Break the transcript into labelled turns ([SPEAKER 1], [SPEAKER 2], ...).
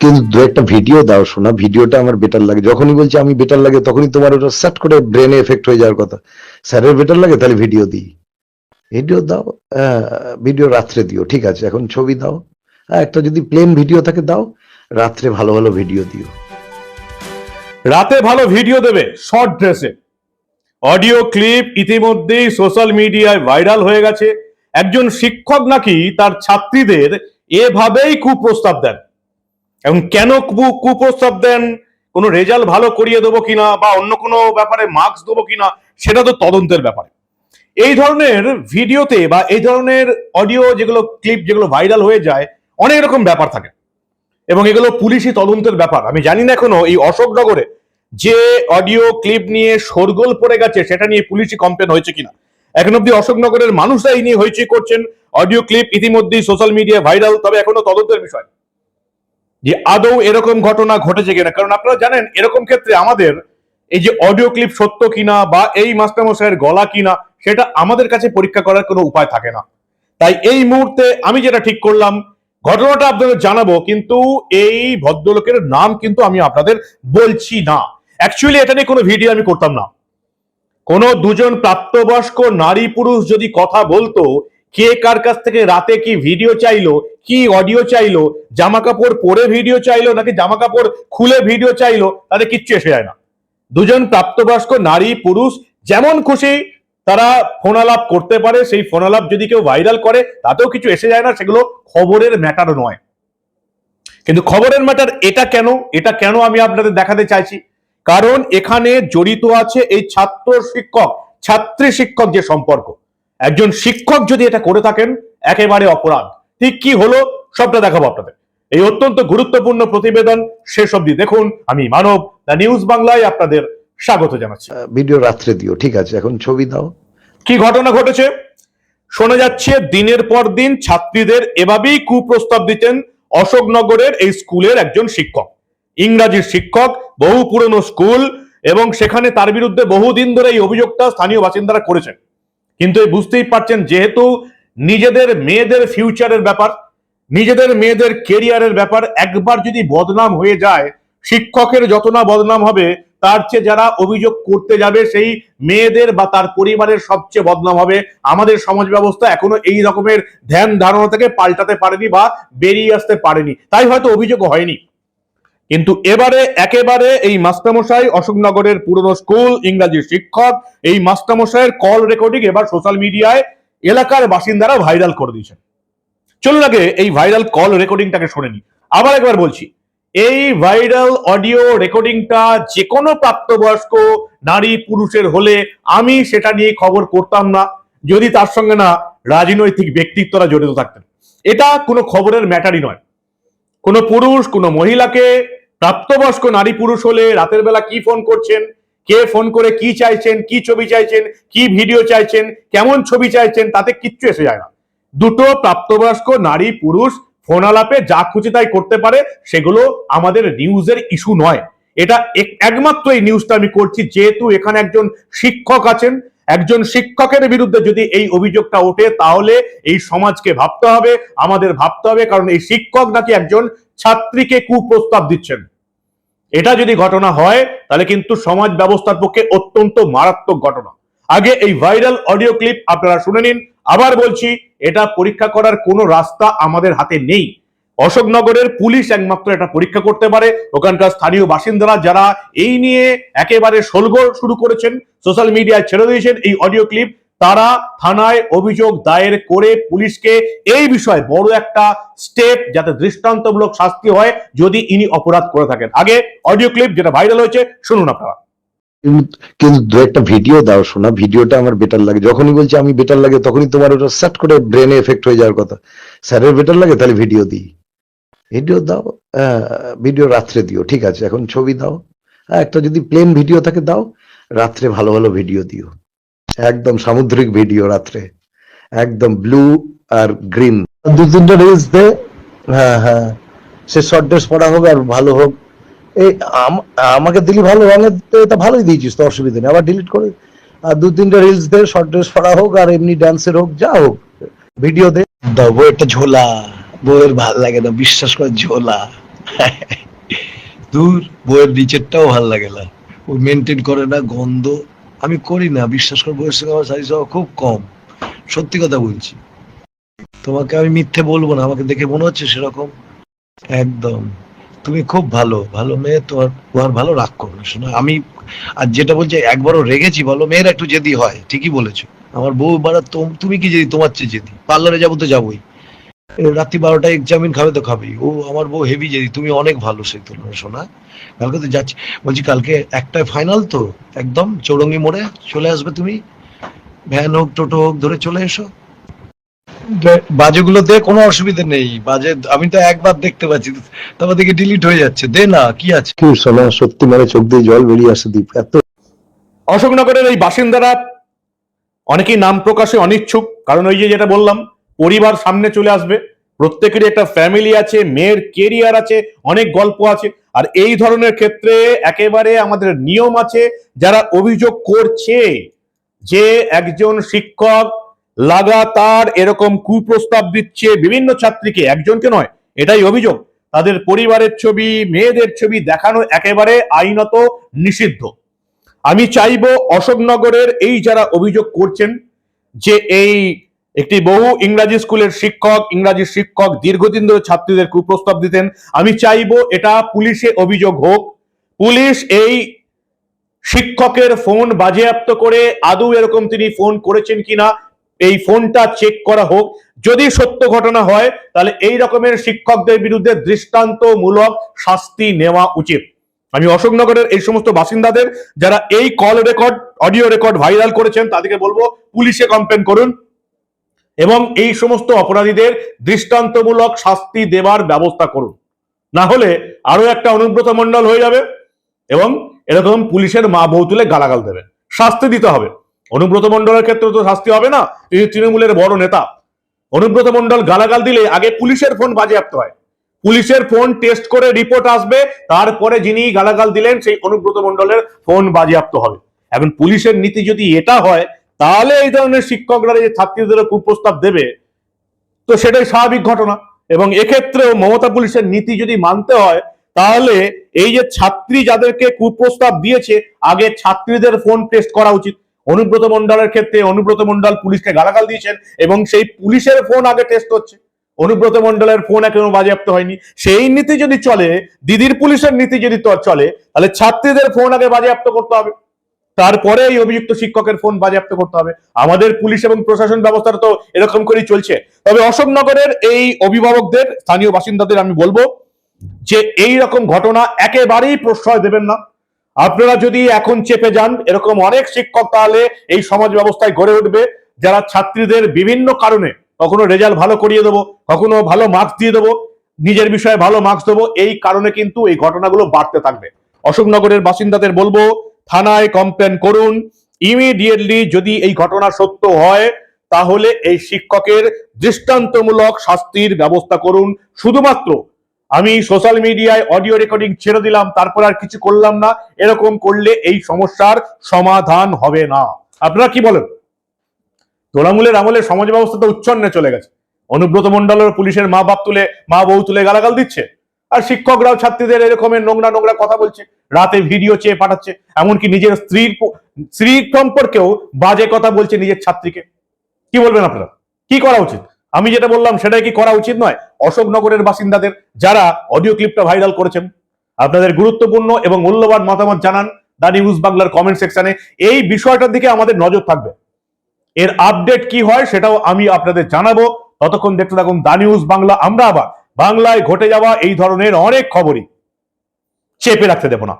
[SPEAKER 1] কিন্তু দু একটা ভিডিও দাও শোনা ভিডিওটা আমার বেটার লাগে। যখনই বলছি আমি বেটার লাগে, তখনই তোমার ওটা সেট করে ব্রেনে এফেক্ট হয়ে যাওয়ার কথা। স্যারের বেটার লাগে, তাহলে ভিডিও দিই। ভিডিও দাও ভিডিও রাত্রে দিও, ঠিক আছে? এখন ছবি দাও। একটা যদি প্লেন ভিডিও থাকে, দাও। রাত্রে ভালো ভালো ভিডিও দিও।
[SPEAKER 2] রাতে ভালো ভিডিও দেবে শর্ট ড্রেসে অডিও ক্লিপ ইতিমধ্যেই সোশ্যাল মিডিয়ায় ভাইরাল হয়ে গেছে। একজন শিক্ষক নাকি তার ছাত্রীদের এভাবেই কুপ্রস্তাব দেন। এবং কেন কুপ্রস্তাব দেন? কোনো রেজাল্ট ভালো করিয়ে দেবো কিনা বা অন্য কোনো ব্যাপারে মার্কস দেবো কিনা, সেটা তো তদন্তের ব্যাপারে। এই ধরনের ভিডিওতে বা এই ধরনের অডিও যেগুলো ক্লিপ যেগুলো ভাইরাল হয়ে যায়, অনেক রকম ব্যাপার থাকে। এবং এগুলো পুলিশি তদন্তের ব্যাপার। আমি জানি না এখনও এই অশোকনগরে যে অডিও ক্লিপ নিয়ে শোরগোল পড়ে গেছে, সেটা নিয়ে পুলিশি কমপ্লেন হয়েছে কিনা। এখন অব্দি অশোকনগরের মানুষরা এই নিয়ে হইচই করছেন। অডিও ক্লিপ ইতিমধ্যেই সোশ্যাল মিডিয়া ভাইরাল, তবে এখনও তদন্তের বিষয়। যে আদৌ এরকম ঘটনা ঘটেছে কিনা, কারণ আপনারা জানেন এরকম ক্ষেত্রে আমাদের এই যে অডিও ক্লিপ সত্য কিনা বা এই মাস্টারমশাইয়ের গলা কিনা, সেটা আমাদের কাছে পরীক্ষা করার কোনো উপায় থাকে না। তাই এই মুহূর্তে আমি যেটা ঠিক করলাম, ঘটনাটা আপনাদের জানাব, কিন্তু এই ভদ্রলোকের নাম কিন্তু আমি আপনাদের বলছি না। অ্যাকচুয়ালি এটা নিয়ে কোনো ভিডিও আমি করতাম না। কোন দুজন প্রাপ্তবয়স্ক নারী পুরুষ যদি কথা বলতো কে কার কাছ থেকে রাতে কি ভিডিও চাইলো, কি অডিও চাইলো জামা কাপড় পরে ভিডিও চাইলো নাকি জামা কাপড় খুলে ভিডিও চাইলো, তাতে কিচ্ছু এসে যায় না। দুজন প্রাপ্তবয়স্ক, নারী, পুরুষ, যেমন খুশি তারা ফোনালাপ করতে পারে, সেই ফোনালাপ যদি কেউ ভাইরাল করে, তাতেও কিছু এসে যায় না, সেগুলো খবরের ম্যাটার নয়। কিন্তু খবরের ম্যাটার এটা কেন? এটা কেন আমি আপনাদের দেখাতে চাইছি? কারণ এখানে জড়িত আছে এই ছাত্র শিক্ষক, ছাত্রী শিক্ষক যে সম্পর্ক। একজন শিক্ষক যদি এটা করে থাকেন একেবারে অপরাধ। ঠিক কি হলো? সবটা দেখাবো আপনাদের। এই অত্যন্ত গুরুত্বপূর্ণ প্রতিবেদন শেষ অব্দি দেখুন। আমি মানব দ্য নিউজ বাংলায় আপনাদের স্বাগত জানাচ্ছি।
[SPEAKER 1] ভিডিও রাত্রে দিও ঠিক আছে? এখন ছবি দাও।
[SPEAKER 2] কি ঘটনা ঘটেছে? শোনা যাচ্ছে দিনের পর দিন ছাত্রীদের এভাবেই কুপ্রস্তাব দিতেন অশোকনগরের এই স্কুলের একজন শিক্ষক। ইংরাজির শিক্ষক বহু পুরনো স্কুল এবং সেখানে তার বিরুদ্ধে বহুদিন ধরে এই অভিযোগটা স্থানীয় বাসিন্দারা করেছেন। কিন্তু বুঝতেই পারছেন, যেহেতু নিজেদের মেয়েদের ফিউচারের ব্যাপার, নিজেদের মেয়েদের কেরিয়ারের ব্যাপার, একবার যদি বদনাম হয়ে যায়, শিক্ষকের যত না বদনাম হবে, তার চেয়ে যারা অভিযোগ করতে যাবে, সেই মেয়েদের বা তার পরিবারের সবচেয়ে বদনাম হবে। আমাদের সমাজ ব্যবস্থা এখনও এই রকমের ধ্যান ধারণা থেকে পাল্টাতে পারেনি বা বেরিয়ে আসতে পারেনি। তাই হয়তো অভিযোগ হয়নি। কিন্তু এবারে একেবারে এই মাস্টারমশাই অশোকনগরের পুরনো স্কুল, ইংরাজি শিক্ষক, এই মাস্টারমশাইয়ের কল রেকর্ডিং এবার সোশ্যাল মিডিয়ায় এলাকার বাসিন্দারা ভাইরাল করে দিয়েছেন। চলুন আগে এই ভাইরাল কল রেকর্ডিংটাকে শুনে নি আবার একবার বলছি, এই ভাইরাল অডিও রেকর্ডিংটা যে কোনো প্রাপ্তবয়স্ক, নারী, পুরুষের হলে আমি সেটা নিয়ে খবর করতাম না, যদি তার সঙ্গে না রাজনৈতিক ব্যক্তিত্বরা জড়িত থাকতেন। এটা কোনো খবরের ম্যাটারই নয়। কোনো পুরুষ, কোনো মহিলাকে প্রাপ্তবয়স্ক নারী পুরুষ হলে রাতের বেলা কি ফোন করছেন? কে ফোন করে কি চাইছেন? কি ছবি চাইছেন? কি ভিডিও চাইছেন? কেমন ছবি চাইছেন? তাতে কিচ্ছু এসে যায় না। দুটো প্রাপ্তবয়স্ক নারী পুরুষ ফোন আলাপে যা খুশি তাই করতে পারে, সেগুলো আমাদের নিউজের ইস্যু নয়। এটা এক- একমাত্র এই নিউজটা আমি করছি। যেহেতু এখানে একজন শিক্ষক আছেন একজন শিক্ষকের বিরুদ্ধে যদি এই অভিযোগটা ওঠে, তাহলে এই সমাজকে ভাবতে হবে, আমাদের ভাবতে হবে, কারণ এই শিক্ষক নাকি একজন ছাত্রীকে কুপ্রস্তাব দিচ্ছেন। এটা যদি ঘটনা হয়, তাহলে কিন্তু সমাজ ব্যবস্থার পক্ষে অত্যন্ত মারাত্মক ঘটনা। আগে এই ভাইরাল অডিও ক্লিপ আপনারা শুনে নিন। আবার বলছি, এটা পরীক্ষা করার কোনো রাস্তা আমাদের হাতে নেই। অশোকনগরের পুলিশ একমাত্র এটা পরীক্ষা করতে পারে। ওখানকার স্থানীয় বাসিন্দারা যারা এই নিয়ে একেবারে সলগোল শুরু করেছেন সোশ্যাল মিডিয়ায় ছেড়ে দিয়েছেন এই অডিও ক্লিপ তারা থানায় অভিযোগ দায়ের করে পুলিশকে এই বিষয়ে বড় একটা স্টেপ যাতে দৃষ্টান্তমূলক শাস্তি হয় যদি ইনি অপরাধ করে থাকেন। আগে অডিও ক্লিপ যেটা ভাইরাল হয়েছে, শুনুন আপনারা।
[SPEAKER 1] কিন্তু দু একটা ভিডিও দাও শোনা ভিডিওটা আমার বেটার লাগে। যখনই বলছি আমি বেটার লাগে, তখনই তোমার ওটা সেট করে ব্রেনে এফেক্ট হয়ে যাওয়ার কথা। স্যারের বেটার লাগে, তাহলে ভিডিও দিই। ভিডিও দাও ভিডিও রাত্রে দিও ঠিক আছে? এখন ছবি দাও। হ্যাঁ, একটা যদি প্লেন ভিডিও থাকে দাও রাত্রে ভালো ভালো ভিডিও দিও। একদম সামুদ্রিক ভিডিও রাত্রে। একদম ব্লু আর গ্রিন দু তিনটা রিলস দে। হ্যাঁ হ্যাঁ। সে শর্ট ড্রেস পরা হোক আর ভালো হোক। এই আম- আমাকে দিলি ভালো রঙের এটা ভালোই দিয়েছিস তো অসুবিধা নেই। আবার ডিলিট করে আর দু তিনটা রিলস দে শর্ট ড্রেস পরা হোক আর এমনি ড্যান্সের হোক যা হোক। ভিডিও দে। একটা ঝোলা। বউয়ের ভালো লাগে না, বিশ্বাস করে, ঝোলা।
[SPEAKER 3] দূর, বইয়ের নিচেরটাও ভালো লাগে না। ও মেনটেন করে না, গন্ধ। আমি করি না, বিশ্বাস করে, বইয়ের সঙ্গে আমার হওয়া খুব কম। সত্যি কথা বলছি। তোমাকে আমি মিথ্যে বলব না, আমাকে দেখে মনে হচ্ছে সেরকম। একদম। তুমি খুব ভালো ভালো মেয়ে, তোমার তোমার ভালো রাগ করো না, শোনা। আমি, আর যেটা বলছি, একবারও রেগেছি বলো মেয়েরা একটু জেদি হয়, ঠিকই বলেছ। আমার বউ বাড়া তুমি কি জেদি? তোমার চেয়ে জেদি। পার্লারে যাব তো যাবোই। রাত্রি বারোটায় এক্সামিন খাবে তো খাবেই। ও আমার বউ হেভি জেদি তুমি অনেক ভালো সেই তুলনায় শোনা কালকে তো যাচ্ছি বলছি কালকে একটাই ফাইনাল তো একদম চৌরঙ্গি মোড়ে চলে আসবে তুমি। ভ্যান হোক টোটো হোক ধরে চলে এসো। দে- বাজেগুলোতে কোনো অসুবিধা নেই। বাজে আমি তো একবার দেখতে পাচ্ছি তারপর দেখি ডিলিট হয়ে যাচ্ছে। দে না কি আছে?
[SPEAKER 1] কি শোনা সত্যি মানে চোখ দিয়ে জল বেরিয়ে আসে দীপ এত
[SPEAKER 2] অশোকনগরের এই বাসিন্দারা অনেকেই নাম প্রকাশে অনিচ্ছুক কারণ ওই যে যেটা বললাম পরিবার সামনে চলে আসবে। প্রত্যেকেরই একটা ফ্যামিলি আছে, মেয়ের কেরিয়ার আছে, অনেক গল্প আছে। আর এই ধরনের ক্ষেত্রে একেবারে আমাদের নিয়ম আছে, যারা অভিযোগ করছে যে একজন শিক্ষক লাগাতার এরকম কুপ্রস্তাব দিচ্ছে বিভিন্ন ছাত্রীকে, একজনকে নয়, এটাই অভিযোগ। তাদের পরিবারের ছবি, মেয়েদের ছবি দেখানো একেবারে আইনত নিষিদ্ধ। আমি চাইব অশোকনগরের এই যারা অভিযোগ করছেন যে এই একটি বহু ইংরাজি স্কুলের শিক্ষক, ইংরাজি শিক্ষক দীর্ঘদিন ধরে ছাত্রীদের কুপ্রস্তাব দিতেন। আমি চাইব এটা পুলিশে অভিযোগ হোক। পুলিশ এই শিক্ষকের ফোন বাজেয়াপ্ত করে আদৌ এরকম তিনি ফোন করেছেন কিনা, এই ফোনটা চেক করা হোক। যদি সত্য ঘটনা হয়, তাহলে এই রকমের শিক্ষকদের বিরুদ্ধে দৃষ্টান্তমূলক শাস্তি নেওয়া উচিত। আমি অশোকনগরের এই সমস্ত বাসিন্দাদের, যারা এই call record audio record viral করেছেন, তাদেরকে বলব পুলিশে কমপ্লেন করুন। এবং এই সমস্ত অপরাধীদের দৃষ্টান্তমূলক শাস্তি দেওয়ার ব্যবস্থা করুন। না হলে আরও একটা অনুব্রত মণ্ডল হয়ে যাবে এবং এরকম পুলিশের মা বউ তুলে গালাগাল দেবে। শাস্তি দিতে হবে। অনুব্রত মণ্ডলের ক্ষেত্রে তো শাস্তি হবে না, তিনি তৃণমূলের বড় নেতা। অনুব্রত মণ্ডল গালাগাল দিলে আগে পুলিশের ফোন বাজেয়াপ্ত হয়। পুলিশের ফোন টেস্ট করে রিপোর্ট আসবে, তারপরে যিনি গালাগাল দিলেন সেই অনুব্রত মণ্ডলের ফোন বাজেয়াপ্ত হবে। এখন পুলিশের নীতি যদি এটা হয় তাহলে এই ধরনের শিক্ষকরা যে ছাত্রীদের কুপ্রস্তাব দেবে, তো সেটাই স্বাভাবিক ঘটনা। এবং এক্ষেত্রেও মমতা পুলিশের নীতি যদি মানতে হয়, তাহলে এই যে ছাত্রী যাদেরকে কুপ্রস্তাব দিয়েছে, আগে ছাত্রীদের ফোন টেস্ট করা উচিত। অনুব্রত মণ্ডলের ক্ষেত্রে অনুব্রত মণ্ডল পুলিশকে গালাগাল দিয়েছেন এবং সেই পুলিশের ফোন আগে টেস্ট হচ্ছে। অনুব্রত মণ্ডলের ফোন এখনও বাজেয়াপ্ত হয়নি। সেই নীতি যদি চলে, দিদির পুলিশের নীতি যদি চলে, তাহলে ছাত্রীদের ফোন আগে বাজেয়াপ্ত করতে হবে। তারপরে এই অভিযুক্ত শিক্ষকের ফোন বাজেয়াপ্ত করতে হবে। আমাদের পুলিশ এবং প্রশাসন ব্যবস্থাটা তো এরকম করেই চলছে। তবে অশোকনগরের এই অভিভাবকদের, স্থানীয় বাসিন্দাদের আমি বলব যে এই রকম ঘটনা একেবারেই প্রশ্রয় দেবেন না। আপনারা যদি এখন চেপে যান, এরকম অনেক শিক্ষক তাহলে এই সমাজ ব্যবস্থায় গড়ে উঠবে। যারা ছাত্রীদের বিভিন্ন কারণে কখনো রেজাল্ট ভালো করিয়ে দেবো, কখনো ভালো মার্কস দিয়ে দেবো, নিজের বিষয়ে ভালো মার্কস দেবো, এই কারণে কিন্তু এই ঘটনাগুলো বাড়তে থাকবে। অশোকনগরের বাসিন্দাদের বলব থানায় কমপ্লেন করুন। ইমিডিয়েটলি যদি এই ঘটনা সত্য হয়, তাহলে এই শিক্ষকের দৃষ্টান্তমূলক শাস্তির ব্যবস্থা করুন। শুধুমাত্র আমি সোশ্যাল মিডিয়ায় অডিও রেকর্ডিং ছেড়ে দিলাম, তারপর আর কিছু করলাম না। এরকম করলে এই সমস্যার সমাধান হবে না। আপনারা কি বলেন? তোলামূলের আমলে সমাজ ব্যবস্থা তো উচ্ছন্নে চলে গেছে। অনুব্রত মন্ডলের পুলিশের মা বাপ তুলে মা বউ তুলে গালাগাল দিচ্ছে। আর শিক্ষকরাও ছাত্রীদের এরকমের নোংরা নোংরা কথা বলছে, রাতে ভিডিও চেয়ে পাঠাচ্ছে, এমনকি নিজের স্ত্রীর স্ত্রীর সম্পর্কেও বাজে কথা বলছে নিজের ছাত্রীকে। কি বলবেন আপনারা? কি করা উচিত? আমি যেটা বললাম সেটাই কি করা উচিত নয়? অশোকনগরের বাসিন্দাদের যারা অডিও ক্লিপটা ভাইরাল করেছেন, আপনাদের গুরুত্বপূর্ণ এবং মূল্যবান মতামত জানান দা নিউজ বাংলার কমেন্ট সেকশনে এই বিষয়টার দিকে আমাদের নজর থাকবে। এর আপডেট কি হয় সেটাও আমি আপনাদের জানাব। ততক্ষণ দেখতে থাকুন দা নিউজ বাংলা, আমরা আবার বাংলায় ঘটে যাওয়া এই ধরনের অনেক খবরই চেপে রাখতে দেব না।